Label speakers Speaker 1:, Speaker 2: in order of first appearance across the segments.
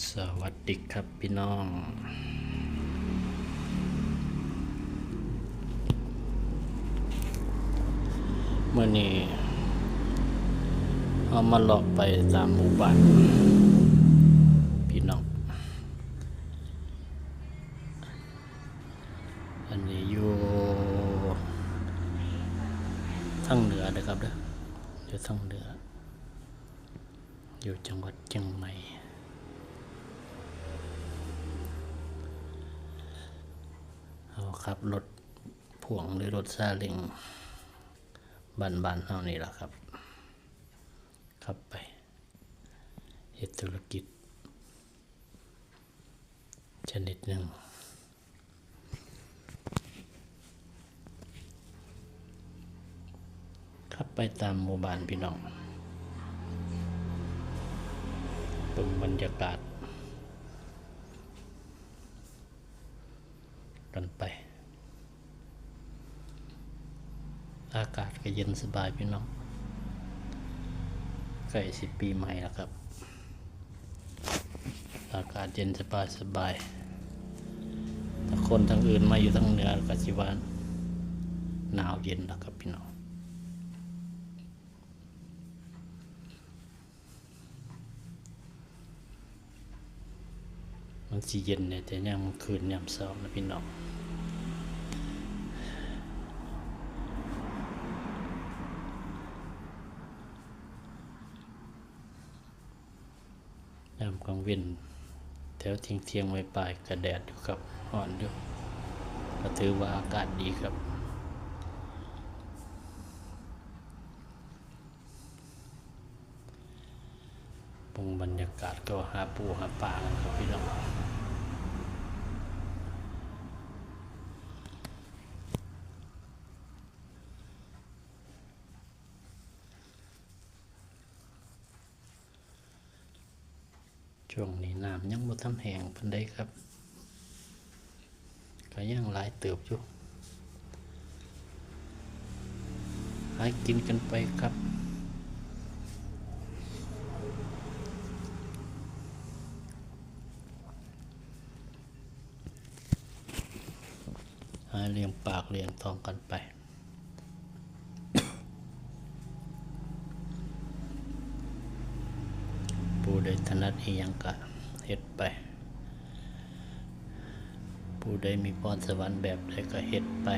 Speaker 1: สวัสดีครับพี่น้อง เมื่อนี้เอามาเลาะไปตามหมู่บ้านพี่น้อง อันนี้อยู่ทางเหนือนะครับเด้ออยู่ทางเหนือ อยู่จังหวัดเชียงใหม่าครับรถพ่วงหรือรถซาเล้งบ้านบ้านๆเฮานี่แหละครับ ขับไปเฮ็ดธุรกิจ ชนิดหนึ่งขับไปตามหมู่บ้านพี่น้องเบิ่งบรรยากาศกันไป อากาศก็เย็นสบายพี่น้องใกล้สิปีใหม่แล้วครับ อากาศเย็นสบายสบายถ้าคนทางอื่นมาอยู่ทางเหนือก็สิว่าหนาวเย็นแล้วครับพี่น้องมันสิเย็นเนี่ยแต่ยามคืนยามเช้านะพี่น้องยามกลาง เว้นแถวเทียงเทียงไว้ปลายกระแดดอยู่ครับอ่อนอยู่ก็ถือว่าอากาศดีครับปรุงบรรยากาศก็หาปูหาปลากันครับพี่น้อง ช่วงนี้น้ำยังบ่ทำแห้งปานใดครับก็ยังหลายเติบอยู่หากินกันไปครับหาเลี้ยงปากเลี้ยงท้องกันไป ผู้ใดถ นัดอีหยังกะเฮ็ดไป ผู้ใดมีพรสวรรค์แบบใดก็เฮ็ดไป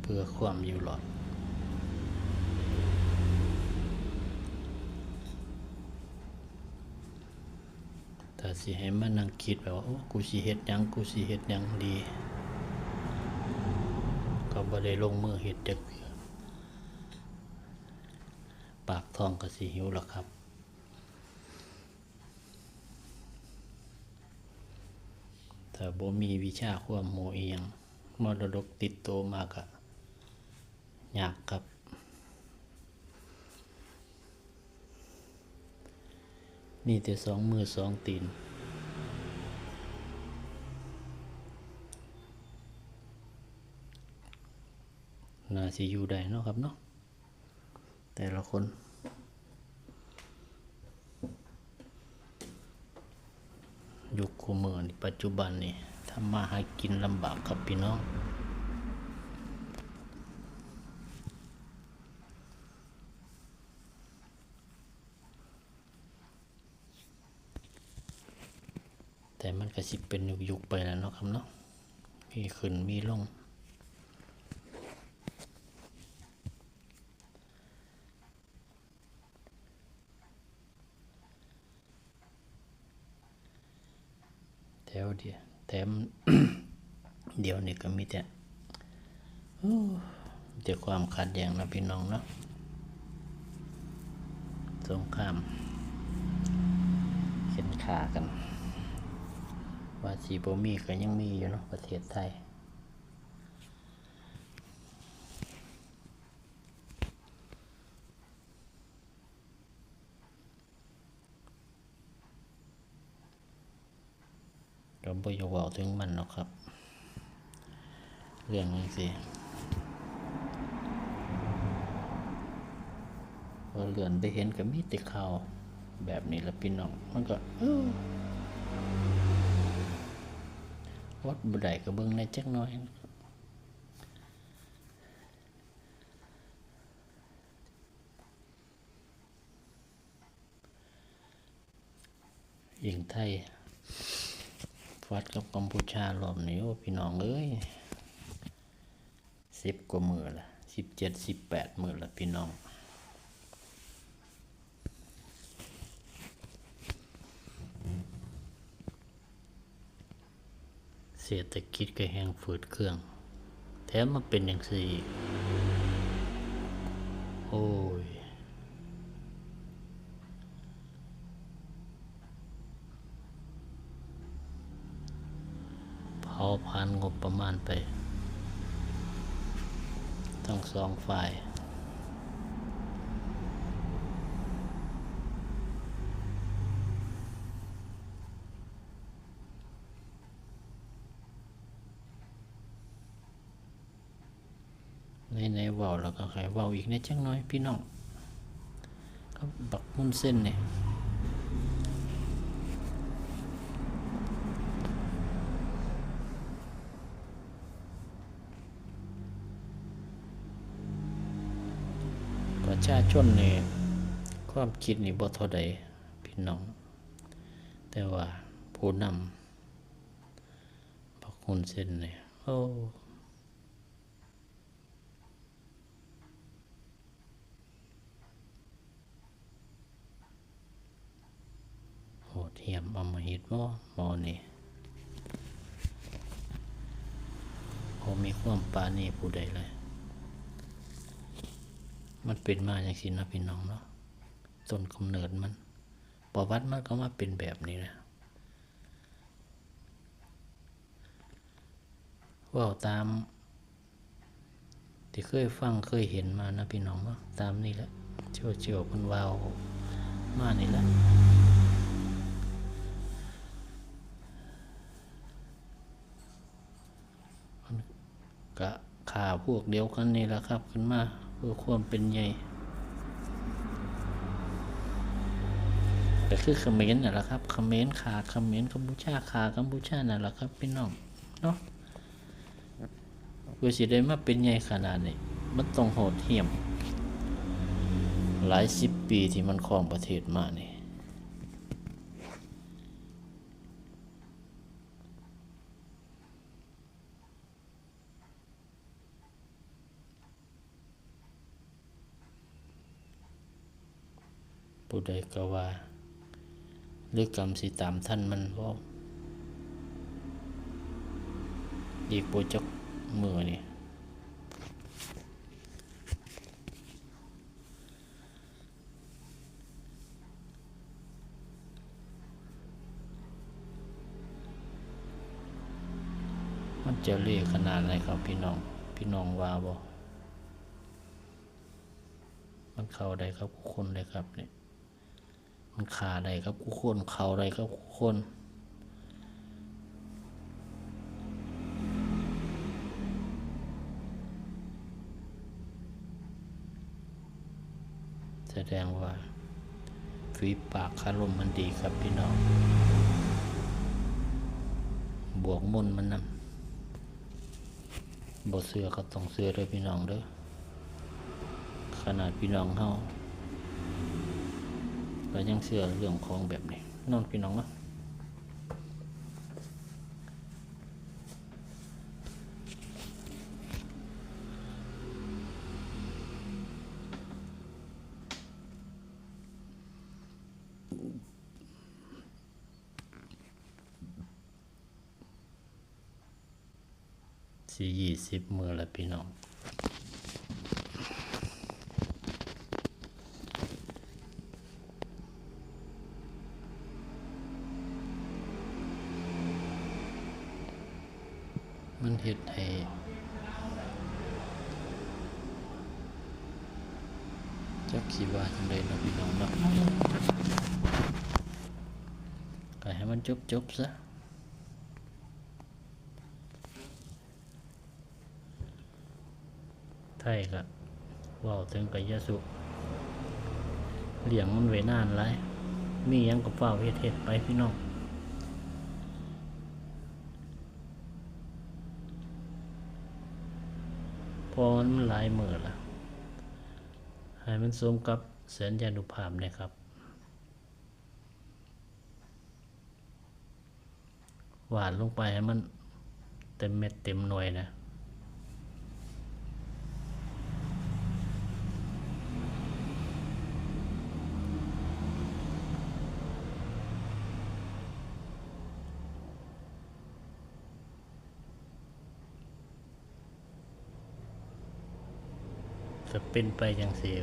Speaker 1: เพื่อความอยู่รอดถ้าสิให้มานั่งคิดแบบว่า โอ้ กูสิเฮ็ดหยัง กูสิเฮ็ดหยังดี ก็บ่ได้ลงมือเฮ็ดจักเทื่อ ปากท้องก็สิหิวแล้วครับ ถ้าบ่มีวิชาความรู้อียังมรดกติดโตมากะยากครับมีแต่สองมือสองตีนน่าสิอยู่ได้เนาะครับเนาะ แต่ละคนยุคคูเมือนี่ปัจจุบันนี่ทำมาหากินลำบากครับพี่น้องแต่มันก็สิเป็นยุคๆไปแล้วเนาะครับเนาะ มีขึ้นมีลง วเดียวแถมเดี๋ยวนี้ก็มีแต่โอ้มีแต่ความขัดแย้งนะพี่น้องเนาะสงครามเข็นขากัน ว่าสีบ่มีก็ยังมีอยู่เนาะประเทศไทย เราบ่อยากเว้าถึงมันหรอกครับ เรื่องนี้สิเวเลื่อนไปเห็นก็มีแต่ข่าวแบบนี้ละพี่น้องมันก็วัดบุได้ก็เบิ่งในจักหน้อยยิงไทย ฟัดกับกัมพูชารอบนี้โอ้พี่น้องเอ้ยสิบกว่ามือละสิบเจ็ดสิบแปดมือละพี่น้อง เศรษฐกิจก็แห้งฝืดเครื่อง แถมมาเป็นอย่างสี่โอ้ย เผาผ่านงบประมาณไป ทั้งสองฝ่ายในในเว้าแล้วก็ใครเว้าอีกในจังน้อยพี่น้องก็บักมุนเส้นเนี่ย ประชาชนนี่ความคิดนี่บ่เท่าใดพี่น้อง แต่ว่าผู้นำพักคุณเส้นนี่โอ้โหดเหี้ยมอมหิตบ่หมอนี่บ่มีความปานี่ผู้ใดเลย มันเป็นมาอย่างสินะพี่น้องเนาะต้นกำเนิดมันประวัติมันก็มาเป็นแบบนี้นะว่าตาม ที่เคยฟังเคยเห็นมานะพี่น้องเนาะตามนี่แหละเชียวเชียวๆเพิ่นว่ามานี่แหละกะขาพวกเดียวกันนี่แหละครับ ขึ้นมา เพื่อความเป็นใหญ่ก็คือคอมเมนต์น่ะแหละครับคอมเมนต์ขาคอมเมนต์กัมพูชาขากัมพูชานั่นแหละครับพี่น้องเนาะเวสิได้มาเป็นใหญ่ขนาดนี้มันต้องโหดเหี้ยม หลายสิบปีที่มันครองประเทศมานี่ ผู้ใดก็ว่า หรือกรรมสิตามท่านมันบ่อีกบ่จักมือนี่มันจะเรียขนาดไหนครับพี่น้อง พี่น้องว่าบ่มันเข้าได้ครับคนเลยครับเนี่ย มันขาได้ครับกูคนเขาได้ครับกูคนแสดงว่าฝีปากคารมมันดีครับพี่น้อง บวกมุนมันนำบทเสือก็ต้องเสือด้วยพี่น้องเด้อขนาดพี่น้องเฮา ก็ยังเชื่อเรื่องของแบบนี้นอนพี่น้องเนาะสี่ยี่สิบมือละพี่น้อง มันเห็ดให้จักขีว่าจังไดเนาะพี่น้องเนาะก็ให้มัน จบจบซะไทยก็ว้าถึงกายสุเหลียงมันไว้นานหลายมีหยังก็เฝ้าเฮ็ดเฮ็ดไปพี่น้องพอมันหลายมือละให้มันสมกับแสนยานุภาพเนะครับ หวานลงไปให้มันเต็มเม็ดเต็มหน่วยนะจะเป็นไปอย่างเสีย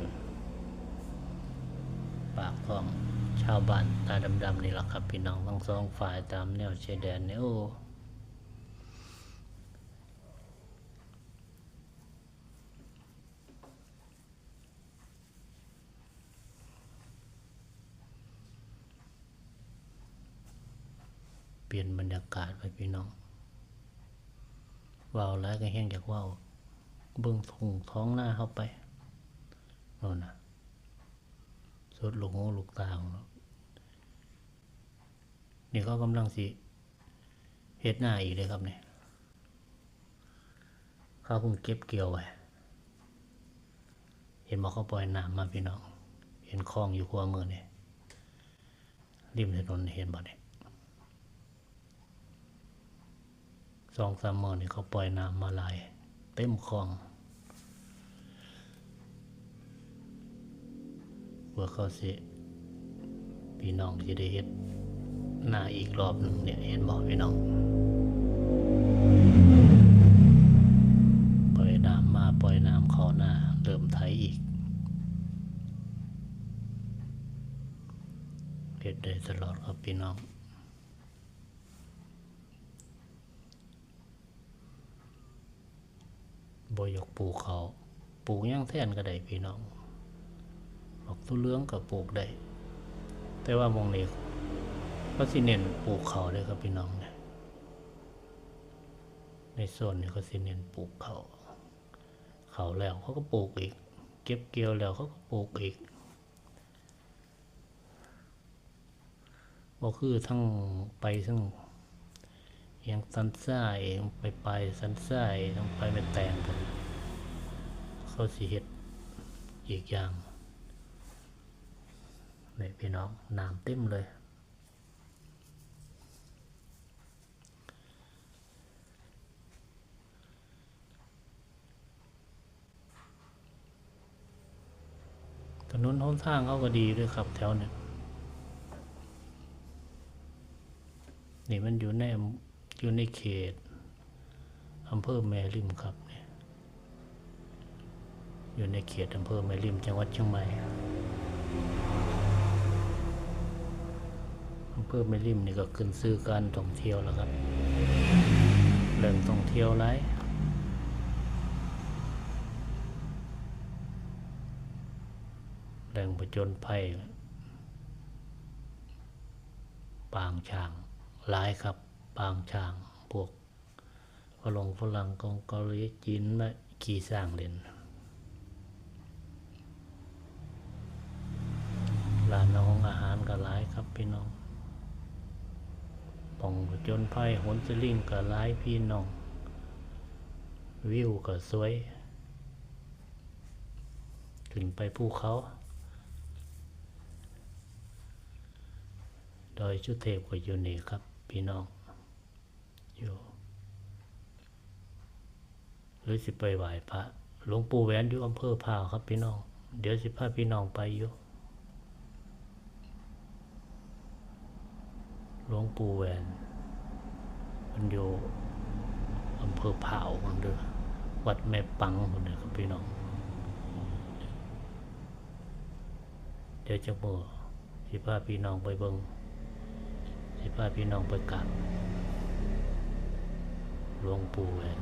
Speaker 1: ปากท้องชาวบ้านตาดำๆนี่แหละครับ พี่น้องทั้งสองฝ่ายตามแนวชายแดนเนี่ยโอ้เปลี่ยนบรรยากาศไปพี่น้องว่าวแล้วก็แห้งจากว่าวเบิ่งถุงท้องหน้าเข้าไปโน่นนะสุดลูกหูลูกตาของเรา นี่ก็กำลังสิเฮ็ดหน้าอีกเลยครับเนี่ยเขาคงเก็บเกี่ยวไว้เห็นบอกเขาปล่อยน้ำมาพี่น้อง เห็นคลองอยู่ขั้วมือเนี่ยริมถนนเห็นบ่เนี่ยสองสามมือนี่เขาปล่อยน้ำมาหลาย เต็มคลองเพื่อเขาสิพี่น้องจะได้เฮ็ด หน้าอีกรอบหนึ่งเนี่ยเห็นบอกพี่น้องปล่อยน้ำมาปล่อยน้ำเข้าหน้าเริ่มไถอีกเฮ็ดได้ตลอดครับพี่น้องบอยกปลูกเขาปลูกย่างแท่นก็ได้พี่น้องบอกทุเรืองก็ปลูกได้แต่ว่ามองนี้ ก็สิเน้นปลูกเขาเลยครับพี่น้องเนี่ยในโซนนี้ก็สิเน้นปลูกเขาเขาแล้วเขาก็ปลูกอีก เก็บเกี่ยวแล้วเขาก็ปลูกอีกบ่คือทั้งไปทั้งเอียงสันทรายไปไปสันทรายต้องไปเป็นแตงกันเขาสิเฮ็ดอีกอย่างนี่พี่น้องน้ำเต็มเลย ถนนหนทางเขาก็ดีด้วยครับ แถวเนี่ยนี่มันอยู่ในอยู่ในเขตอำเภอแม่ริมครับเนี่ยอยู่ในเขตอำเภอแม่ริมจังหวัดเชียงใหม่อำเภอแม่ริมนี่ก็ขึ้นซื้อการท่องเที่ยวแล้วครับแหล่งท่องเที่ยวไร แหล่งประจนภัยปางช้างหลายครับปางช้างพวกฝรั่งฝรั่งกองเกาหลีจีนมาขี่สร้างเล่นร้านอาหารอาหารก็หลายครับพี่น้องป่องผจญภัยหนสลิงก็หลายพี่น้อง วิวก็สวย ขึ้นไปภูเขา ดอยชุเทพก็อยู่นี่ครับ พี่น้อง อยู่หรือสิไปไหว้พระหลวงปู่แหวนอยู่อำเภอพาวครับพี่น้อง เดี๋ยวสิพาพี่น้องไปอยู่หลวงปู่แหวนมันอยู่อำเภอพาวมันเด้อวัดแม่ปังคนเด้อครับพี่น้อง เดี๋ยวจะมือสิพาพี่น้องไปเบิง สิพาพี่น้องไปกราบหลวงปู่แหวน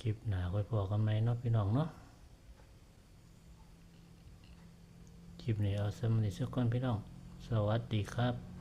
Speaker 1: คลิปหนาค่อยพอกันไหมเนาะพี่น้องเนาะคลิปนี้เอาสำหรับสักคนพี่น้อง สวัสดีครับ